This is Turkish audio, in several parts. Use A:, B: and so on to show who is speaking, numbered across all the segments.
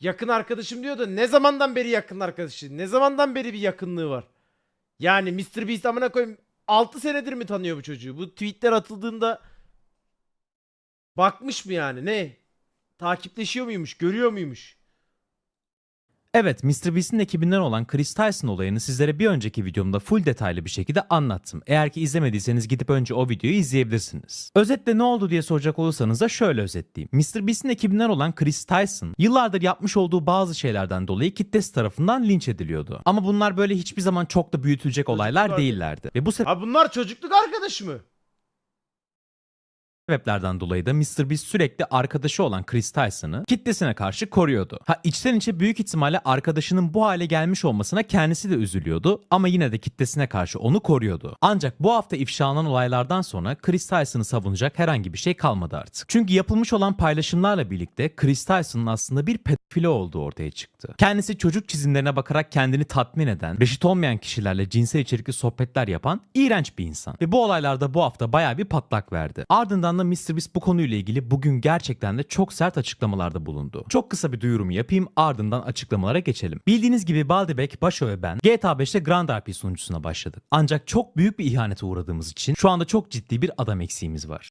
A: yakın arkadaşım diyor da ne zamandan beri yakın arkadaşı? Ne zamandan beri bir yakınlığı var? Yani Mr. Beast amına koyayım 6 senedir mi tanıyor bu çocuğu? Bu tweetler atıldığında bakmış mı yani ne? Takipleşiyor muymuş? Görüyor muymuş?
B: Evet, MrBeast'in ekibinden olan Chris Tyson olayını sizlere bir önceki videomda full detaylı bir şekilde anlattım. Eğer ki izlemediyseniz gidip önce o videoyu izleyebilirsiniz. Özetle ne oldu diye soracak olursanız da şöyle özetleyeyim. MrBeast'in ekibinden olan Chris Tyson yıllardır yapmış olduğu bazı şeylerden dolayı kitlesi tarafından linç ediliyordu. Ama bunlar böyle hiçbir zaman çok da büyütülecek olaylar değillerdi. Ve bu
A: Ha bunlar çocukluk arkadaş mı?
B: Sebeplerden dolayı da MrBeast sürekli arkadaşı olan Chris Tyson'ı kitlesine karşı koruyordu. Ha içten içe büyük ihtimalle arkadaşının bu hale gelmiş olmasına kendisi de üzülüyordu ama yine de kitlesine karşı onu koruyordu. Ancak bu hafta ifşalanan olaylardan sonra Chris Tyson'ı savunacak herhangi bir şey kalmadı artık. Çünkü yapılmış olan paylaşımlarla birlikte Chris Tyson'ın aslında bir pedofili olduğu ortaya çıktı. Kendisi çocuk çizimlerine bakarak kendini tatmin eden, reşit olmayan kişilerle cinsel içerikli sohbetler yapan iğrenç bir insan. Ve bu olaylarda bu hafta bayağı bir patlak verdi. Ardından da MrBeast bu konuyla ilgili bugün gerçekten de çok sert açıklamalarda bulundu. Çok kısa bir duyurumu yapayım ardından açıklamalara geçelim. Bildiğiniz gibi Baldebek, Başo ve ben GTA 5'te Grand RP sunucusuna başladık. Ancak çok büyük bir ihanete uğradığımız için şu anda çok ciddi bir adam eksiğimiz var.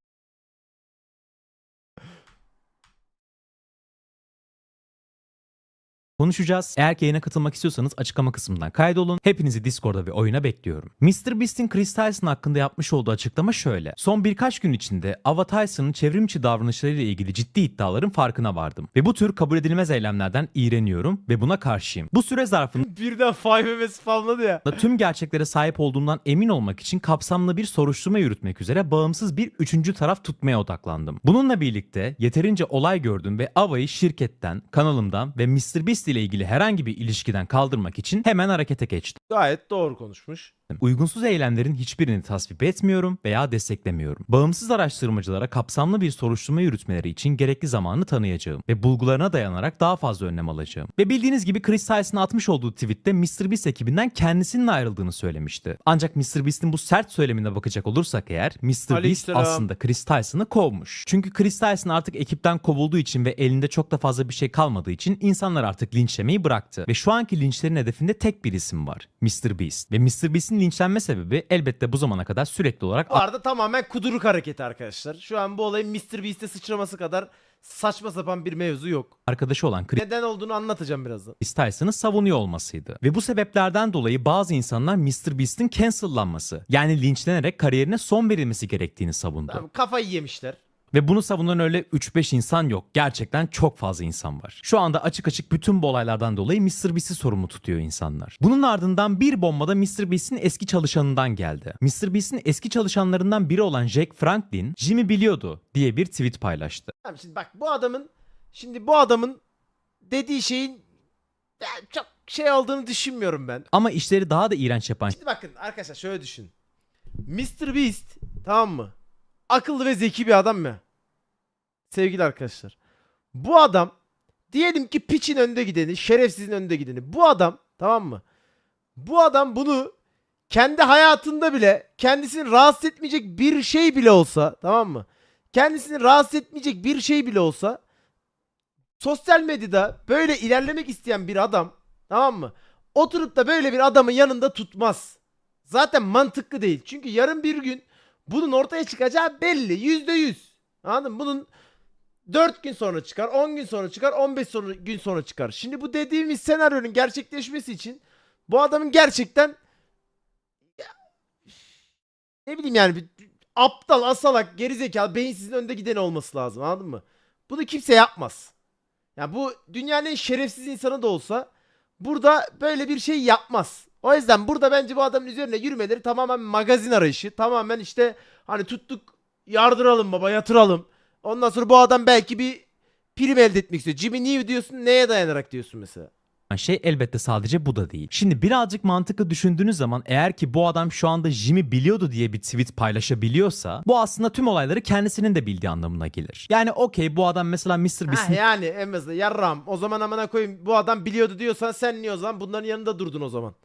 B: Konuşacağız. Eğer ki yayına katılmak istiyorsanız açıklama kısmından kaydolun. Hepinizi Discord'da ve oyuna bekliyorum. MrBeast'in Chris Tyson hakkında yapmış olduğu açıklama şöyle. Son birkaç gün içinde Ava Tyson'ın çevrimçi davranışlarıyla ilgili ciddi iddiaların farkına vardım. Ve bu tür kabul edilmez eylemlerden iğreniyorum ve buna karşıyım. Bu süre zarfında
A: Birden 5 spamladı ya.
B: tüm gerçeklere sahip olduğumdan emin olmak için kapsamlı bir soruşturma yürütmek üzere bağımsız bir üçüncü taraf tutmaya odaklandım. Bununla birlikte yeterince olay gördüm ve Ava'yı şirketten, kanalımdan ve MrBeast ile ilgili herhangi bir ilişkiden kaldırmak için hemen harekete geçtim.
A: Gayet doğru konuşmuş.
B: Uygunsuz eylemlerin hiçbirini tasvip etmiyorum veya desteklemiyorum. Bağımsız araştırmacılara kapsamlı bir soruşturma yürütmeleri için gerekli zamanı tanıyacağım ve bulgularına dayanarak daha fazla önlem alacağım. Ve bildiğiniz gibi Chris Tyson'ın atmış olduğu tweette MrBeast ekibinden kendisinin ayrıldığını söylemişti. Ancak MrBeast'in bu sert söylemine bakacak olursak eğer MrBeast
A: Aleykümselam.
B: aslında Chris Tyson'ı kovmuş. Çünkü Chris Tyson artık ekipten kovulduğu için ve elinde çok da fazla bir şey kalmadığı için insanlar artık linçlemeyi bıraktı. Ve şu anki linçlerin hedefinde tek bir isim var. MrBeast. Ve MrBeast'in linçlenme sebebi elbette bu zamana kadar sürekli olarak
A: Bu arada tamamen kuduruk hareketi arkadaşlar. Şu an bu olayın Mr. Beast'e sıçraması kadar saçma sapan bir mevzu yok.
B: arkadaşı olan Chris
A: Neden olduğunu anlatacağım birazdan.
B: Tyson'ı savunuyor olmasıydı. Ve bu sebeplerden dolayı bazı insanlar MrBeast'in cancellanması yani linçlenerek kariyerine son verilmesi gerektiğini savundu.
A: Tamam, kafayı yemişler.
B: Ve bunu savunan öyle 3-5 insan yok. Gerçekten çok fazla insan var. Şu anda açık açık bütün bu olaylardan dolayı MrBeast'i sorumlu tutuyor insanlar. Bunun ardından bir bombada MrBeast'in eski çalışanından geldi. MrBeast'in eski çalışanlarından biri olan Jack Franklin, Jimmy biliyordu diye bir tweet paylaştı.
A: Tamam şimdi bak bu adamın şimdi bu adamın dediği şeyin çok şey olduğunu düşünmüyorum ben.
B: Ama işleri daha da iğrenç yapan
A: Şimdi bakın arkadaşlar şöyle düşün. Mr. Beast tamam mı? Akıllı ve zeki bir adam mı? Sevgili arkadaşlar. Bu adam diyelim ki piçin önde gideni, şerefsizin önde gideni. Bu adam tamam mı? Bu adam bunu kendi hayatında bile kendisini rahatsız etmeyecek bir şey bile olsa tamam mı? Kendisini rahatsız etmeyecek bir şey bile olsa sosyal medyada böyle ilerlemek isteyen bir adam tamam mı? Oturup da böyle bir adamın yanında tutmaz. Zaten mantıklı değil. Çünkü yarın bir gün bunun ortaya çıkacağı belli. Yüzde yüz. Anladın mı? Bunun 4 gün sonra çıkar, 10 gün sonra çıkar, 15 sonra, gün sonra çıkar. Şimdi bu dediğimiz senaryonun gerçekleşmesi için bu adamın gerçekten Ya, ne bileyim yani bir, aptal, asalak, gerizekalı, beyinsizin önde gideni olması lazım anladın mı? Bunu kimse yapmaz. Ya bu dünyanın en şerefsiz insanı da olsa burada böyle bir şey yapmaz. O yüzden burada bence bu adamın üzerine yürümeleri tamamen magazin arayışı. Tamamen işte hani tuttuk yardıralım baba yatıralım. Ondan sonra bu adam belki bir prim elde etmek istiyor. Jimmy New diyorsun neye dayanarak diyorsun mesela.
B: şey elbette sadece bu da değil. Şimdi birazcık mantıklı düşündüğünüz zaman eğer ki bu adam şu anda Jimmy biliyordu diye bir tweet paylaşabiliyorsa bu aslında tüm olayları kendisinin de bildiği anlamına gelir. Yani okey bu adam mesela Mr.
A: Ha,
B: Beast'in
A: yani en azından yarram. O zaman amına koyayım bu adam biliyordu diyorsan sen niye o zaman bunların yanında durdun o zaman.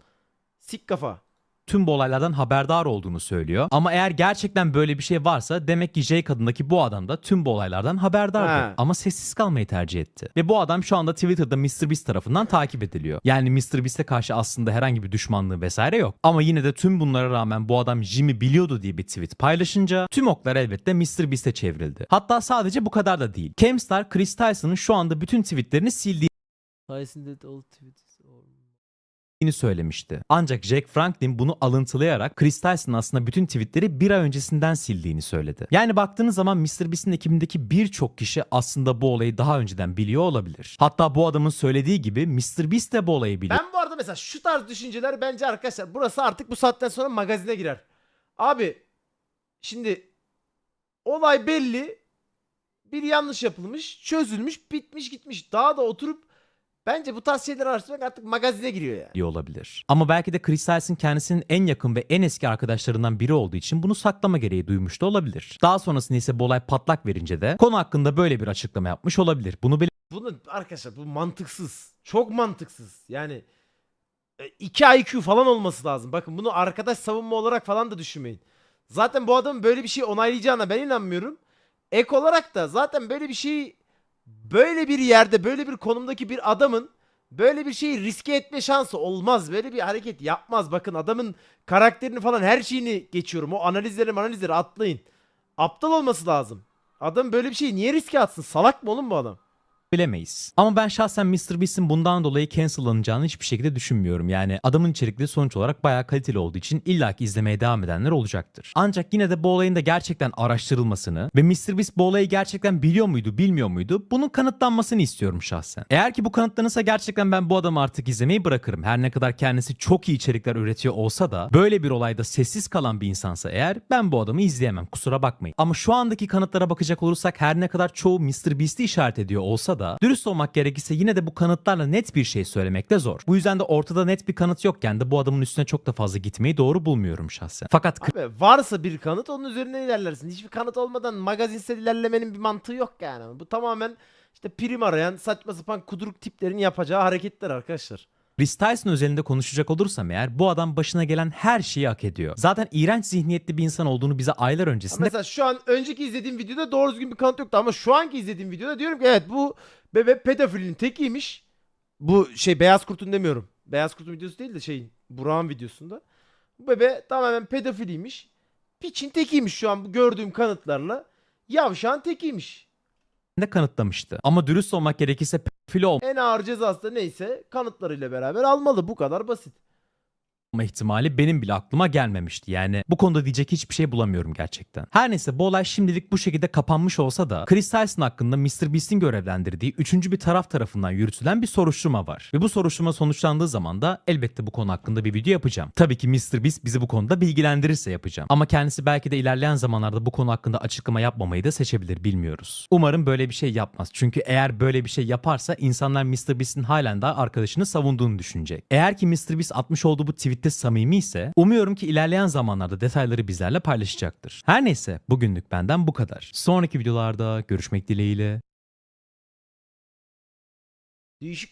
A: Sik kafa.
B: tüm bu olaylardan haberdar olduğunu söylüyor. Ama eğer gerçekten böyle bir şey varsa demek ki Jake adındaki bu adam da tüm bu olaylardan haberdardı.
A: Ha.
B: Ama sessiz kalmayı tercih etti. Ve bu adam şu anda Twitter'da MrBeast tarafından takip ediliyor. Yani MrBeast'e karşı aslında herhangi bir düşmanlığı vesaire yok. Ama yine de tüm bunlara rağmen bu adam Jimmy biliyordu diye bir tweet paylaşınca tüm oklar elbette MrBeast'e çevrildi. Hatta sadece bu kadar da değil. Keemstar Chris Tyson'ın şu anda bütün tweetlerini sildiğini
A: Sayesinde all tweets
B: söylemişti. Ancak Jack Franklin bunu alıntılayarak Chris Tyson aslında bütün tweetleri bir ay öncesinden sildiğini söyledi. Yani baktığınız zaman MrBeast'in ekibindeki birçok kişi aslında bu olayı daha önceden biliyor olabilir. Hatta bu adamın söylediği gibi MrBeast de bu olayı biliyor.
A: Ben bu arada mesela şu tarz düşünceler bence arkadaşlar burası artık bu saatten sonra magazine girer. Abi şimdi olay belli. Bir yanlış yapılmış, çözülmüş, bitmiş gitmiş. Daha da oturup bence bu tarz şeyler araştırmak artık magazine giriyor yani.
B: biliyor olabilir. Ama belki de Chris Tyson kendisinin en yakın ve en eski arkadaşlarından biri olduğu için bunu saklama gereği duymuş da olabilir. Daha sonrasında ise bu olay patlak verince de konu hakkında böyle bir açıklama yapmış olabilir. Bunu
A: Bunu arkadaşlar bu mantıksız. Çok mantıksız. Yani e, 2 IQ falan olması lazım. Bakın bunu arkadaş savunma olarak falan da düşünmeyin. Zaten bu adamın böyle bir şey onaylayacağına ben inanmıyorum. Ek olarak da zaten böyle bir şeyi böyle bir yerde böyle bir konumdaki bir adamın böyle bir şeyi riske etme şansı olmaz. Böyle bir hareket yapmaz. Bakın adamın karakterini falan her şeyini geçiyorum. O analizleri analizleri atlayın. Aptal olması lazım. Adam böyle bir şeyi niye riske atsın? Salak mı oğlum bu adam?
B: Bilemeyiz. Ama ben şahsen MrBeast'in bundan dolayı cancellanacağını hiçbir şekilde düşünmüyorum. Yani adamın içerikleri sonuç olarak bayağı kaliteli olduğu için illaki izlemeye devam edenler olacaktır. Ancak yine de bu olayın da gerçekten araştırılmasını ve MrBeast bu olayı gerçekten biliyor muydu, bilmiyor muydu? Bunun kanıtlanmasını istiyorum şahsen. Eğer ki bu kanıtlanırsa gerçekten ben bu adamı artık izlemeyi bırakırım. Her ne kadar kendisi çok iyi içerikler üretiyor olsa da böyle bir olayda sessiz kalan bir insansa eğer ben bu adamı izleyemem. Kusura bakmayın. Ama şu andaki kanıtlara bakacak olursak her ne kadar çoğu MrBeast'i işaret ediyor olsa da dürüst olmak gerekirse yine de bu kanıtlarla net bir şey söylemek de zor. Bu yüzden de ortada net bir kanıt yokken de bu adamın üstüne çok da fazla gitmeyi doğru bulmuyorum şahsen. Fakat
A: Abi varsa bir kanıt onun üzerine ilerlersin. Hiçbir kanıt olmadan magazinsel ilerlemenin bir mantığı yok yani. Bu tamamen işte prim arayan saçma sapan kuduruk tiplerin yapacağı hareketler arkadaşlar.
B: Chris Tyson özelinde konuşacak olursam eğer bu adam başına gelen her şeyi hak ediyor. Zaten iğrenç zihniyetli bir insan olduğunu bize aylar öncesinde
A: Mesela şu an önceki izlediğim videoda doğru düzgün bir kanıt yoktu ama şu anki izlediğim videoda diyorum ki evet bu bebe pedofilin tekiymiş. Bu şey Beyaz Kurt'un demiyorum. Beyaz Kurt'un videosu değil de şeyin Burak'ın videosunda. Bu bebe tamamen pedofiliymiş. Piçin tekiymiş şu an bu gördüğüm kanıtlarla. Yavşağın tekiymiş.
B: Kanıtlamıştı. Ama dürüst olmak gerekirse pedofili
A: En ağır cezası da neyse kanıtlarıyla beraber almalı. Bu kadar basit.
B: Olma ihtimali benim bile aklıma gelmemişti. Yani bu konuda diyecek hiçbir şey bulamıyorum gerçekten. Her neyse bu olay şimdilik bu şekilde kapanmış olsa da Chris Tyson hakkında MrBeast'in görevlendirdiği üçüncü bir taraf tarafından yürütülen bir soruşturma var. Ve bu soruşturma sonuçlandığı zaman da elbette bu konu hakkında bir video yapacağım. Tabii ki MrBeast bizi bu konuda bilgilendirirse yapacağım. Ama kendisi belki de ilerleyen zamanlarda bu konu hakkında açıklama yapmamayı da seçebilir bilmiyoruz. Umarım böyle bir şey yapmaz. Çünkü eğer böyle bir şey yaparsa insanlar MrBeast'in halen daha arkadaşını savunduğunu düşünecek. Eğer ki MrBeast atmış olduğu bu tweette samimi ise umuyorum ki ilerleyen zamanlarda detayları bizlerle paylaşacaktır. Her neyse bugünlük benden bu kadar. Sonraki videolarda görüşmek dileğiyle.
A: Değişik